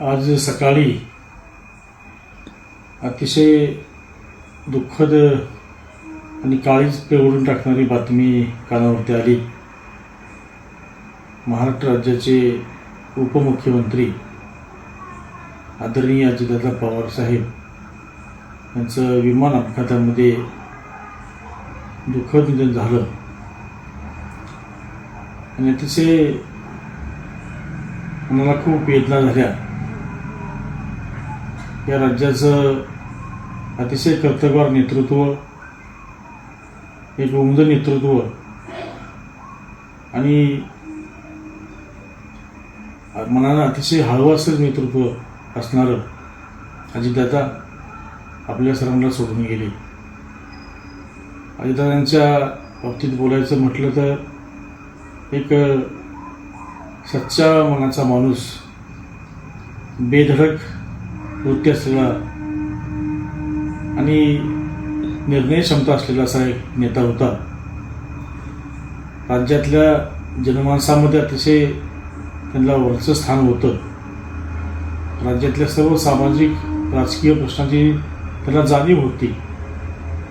आज सकाळी अतिशय दुःखद आणि काळीच पेवडून टाकणारी बातमी कानावरती आली. महाराष्ट्र राज्याचे उपमुख्यमंत्री आदरणीय अजितदादा पवार साहेब यांचं विमान अपघातामध्ये दुःखद निधन झालं. आणि अतिशय मला खूप वेदना झाल्या. या राज्याचं अतिशय कर्तव्यवार नेतृत्व एक उमद नेतृत्व आणि मनानं अतिशय हळवासर नेतृत्व असणारं अजितदादा आपल्या सर्वांना सोडून गेले. अजितदादांच्या बाबतीत बोलायचं म्हटलं तर एक सच्चा मनाचा माणूस बेधडक नृत्य असलेला आणि निर्णय क्षमता असलेला असा एक नेता होता. राज्यातल्या जनमानसामध्ये अतिशय त्यांना वरचं स्थान होतं. राज्यातल्या सर्व सामाजिक राजकीय प्रश्नांची त्यांना जाणीव होती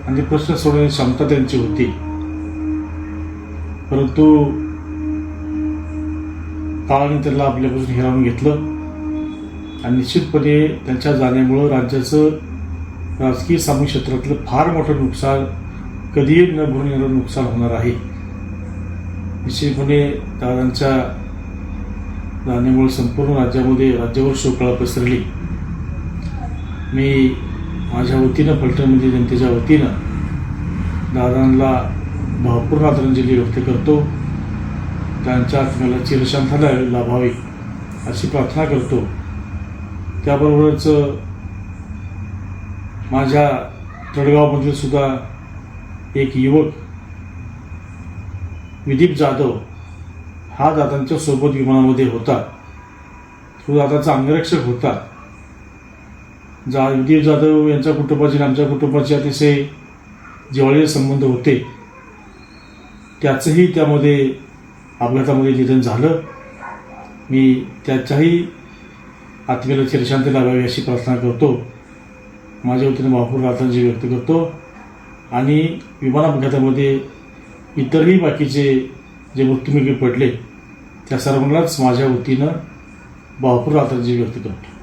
आणि ते प्रश्न सोडवण्याची क्षमता त्यांची होती. परंतु काळाने त्याला आपल्यापासून हिरावून घेतलं. आणि निश्चितपणे त्यांच्या जाण्यामुळं राज्याचं राजकीय सामूहिक क्षेत्रातलं फार मोठं नुकसान कधीही न भरून येणारं नुकसान होणार आहे. निश्चितपणे दादांच्या जाण्यामुळे संपूर्ण राज्यामध्ये राज्यावर शोकळा पसरली. मी माझ्या वतीनं फलटणमध्ये जनतेच्या वतीनं दादांना भावपूर्ण आदरांजली व्यक्त करतो. त्यांच्या आत्म्याला चिरशांतता लाभावी अशी प्रार्थना करतो. त्याबरोबरच माझ्या तडगावमधील सुद्धा एक युवक विदीप जाधव हा दादांच्या सोबत विमानामध्ये होता. तो दादाचा अंगरक्षक होता. जा विदीप जाधव यांच्या कुटुंबाचे आणि आमच्या कुटुंबाचे अतिशय जिवाळीचे संबंध होते. त्याचंही त्यामध्ये अपघातामध्ये निधन झालं. मी त्याच्याही आत्मेला चिरशांती लागावी अशी प्रार्थना करतो. माझ्या वतीने महापूर रात्रांची व्यक्त करतो. आणि विमान अपघातामध्ये इतरही बाकीचे जे मृत्युमुखी पडले त्या सर्वांनाच माझ्या वतीनं भावपूर रात्रांची व्यक्त करतो.